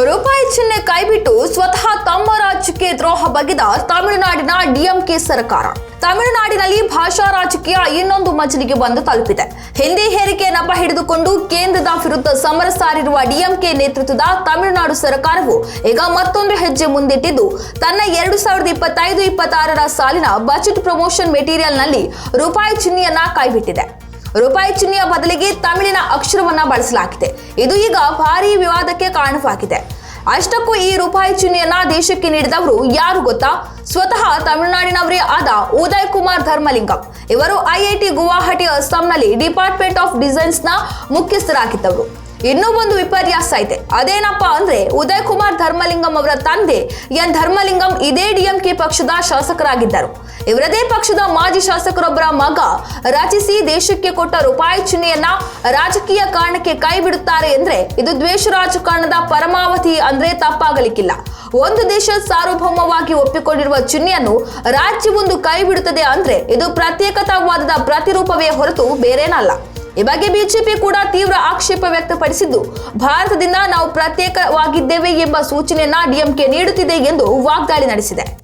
ರೂಪಾಯಿ ಚಿಹ್ನೆ ಕೈಬಿಟ್ಟು ಸ್ವತಃ ತಮ್ಮ ರಾಜ್ಯಕ್ಕೆ ದ್ರೋಹ ಬಗೆದ ತಮಿಳುನಾಡಿನ ಡಿಎಂಕೆ ಸರ್ಕಾರ. ತಮಿಳುನಾಡಿನಲ್ಲಿ ಭಾಷಾ ರಾಜಕೀಯ ಇನ್ನೊಂದು ಮಜಲಿಗೆ ಬಂದು ತಲುಪಿದೆ. ಹಿಂದಿ ಹೇರಿಕೆ ನಪ ಹಿಡಿದುಕೊಂಡು ಕೇಂದ್ರದ ವಿರುದ್ಧ ಸಮರ ಸಾರಿರುವ ಡಿಎಂಕೆ ನೇತೃತ್ವದ ತಮಿಳುನಾಡು ಸರ್ಕಾರವು ಈಗ ಮತ್ತೊಂದು ಹೆಜ್ಜೆ ಮುಂದಿಟ್ಟಿದ್ದು, ತನ್ನ ಎರಡು ಸಾವಿರದ ಇಪ್ಪತ್ತೈದು, ಇಪ್ಪತ್ತಾರರ ಸಾಲಿನ ಬಜೆಟ್ ಪ್ರಮೋಷನ್ ಮೆಟೀರಿಯಲ್ನಲ್ಲಿ ರೂಪಾಯಿ ಚಿಹ್ನೆಯನ್ನ ಕೈಬಿಟ್ಟಿದೆ. ರೂಪಾಯಿ ಚಿಹ್ನೆಯ ಬದಲಿಗೆ ತಮಿಳಿನ ಅಕ್ಷರವನ್ನ ಬಳಸಲಾಗಿದೆ. ಇದು ಈಗ ಭಾರಿ ವಿವಾದಕ್ಕೆ ಕಾರಣವಾಗಿದೆ. ಅಷ್ಟಕ್ಕೂ ಈ ರೂಪಾಯಿ ಚಿಹ್ನೆಯನ್ನ ದೇಶಕ್ಕೆ ನೀಡಿದವರು ಯಾರು ಗೊತ್ತಾ? ಸ್ವತಃ ತಮಿಳುನಾಡಿನವರೇ ಆದ ಉದಯ್ ಕುಮಾರ್ ಧರ್ಮಲಿಂಗಂ. ಇವರು ಐಐಟಿ ಗುವಾಹಟಿ ಅಸ್ಸಾಂನಲ್ಲಿ ಡಿಪಾರ್ಟ್ಮೆಂಟ್ ಆಫ್ ಡಿಸೈನ್ಸ್ನ ಮುಖ್ಯಸ್ಥರಾಗಿದ್ದವರು. ಇನ್ನೂ ಒಂದು ವಿಪರ್ಯಾಸ ಇದೆ. ಅದೇನಪ್ಪ ಅಂದ್ರೆ ಉದಯ್ ಕುಮಾರ್ ಧರ್ಮಲಿಂಗಂ ಅವರ ತಂದೆ ಎನ್ ಧರ್ಮಲಿಂಗಂ ಇದೇ ಡಿಎಂಕೆ ಪಕ್ಷದ ಶಾಸಕರಾಗಿದ್ದರು. ಇವರದೇ ಪಕ್ಷದ ಮಾಜಿ ಶಾಸಕರೊಬ್ಬರ ಮಗ ರಚಿಸಿ ದೇಶಕ್ಕೆ ಕೊಟ್ಟ ರೂಪಾಯಿ ಚಿಹ್ನೆಯನ್ನ ರಾಜಕೀಯ ಕಾರಣಕ್ಕೆ ಕೈ ಬಿಡುತ್ತಾರೆ ಅಂದ್ರೆ ಇದು ದ್ವೇಷ ರಾಜಕಾರಣದ ಪರಮಾವಧಿ ಅಂದ್ರೆ ತಪ್ಪಾಗಲಿಕ್ಕಿಲ್ಲ. ಒಂದು ದೇಶ ಸಾರ್ವಭೌಮವಾಗಿ ಒಪ್ಪಿಕೊಂಡಿರುವ ಚಿಹ್ನೆಯನ್ನು ರಾಜ್ಯವೊಂದು ಕೈ ಬಿಡುತ್ತದೆ ಅಂದ್ರೆ ಇದು ಪ್ರತ್ಯೇಕತಾವಾದದ ಪ್ರತಿರೂಪವೇ ಹೊರತು ಬೇರೇನಲ್ಲ. ಈ ಬಗ್ಗೆ ಬಿಜೆಪಿ ಕೂಡ ತೀವ್ರ ಆಕ್ಷೇಪ ವ್ಯಕ್ತಪಡಿಸಿದ್ದು. ಭಾರತದಿಂದ ನಾವು ಪ್ರತ್ಯೇಕವಾಗಿದ್ದೇವೆ ಎಂಬ ಸೂಚನೆಯನ್ನ ಡಿಎಂಕೆ ನೀಡುತ್ತಿದೆ ಎಂದು ವಾಗ್ದಾಳಿ ನಡೆಸಿದೆ.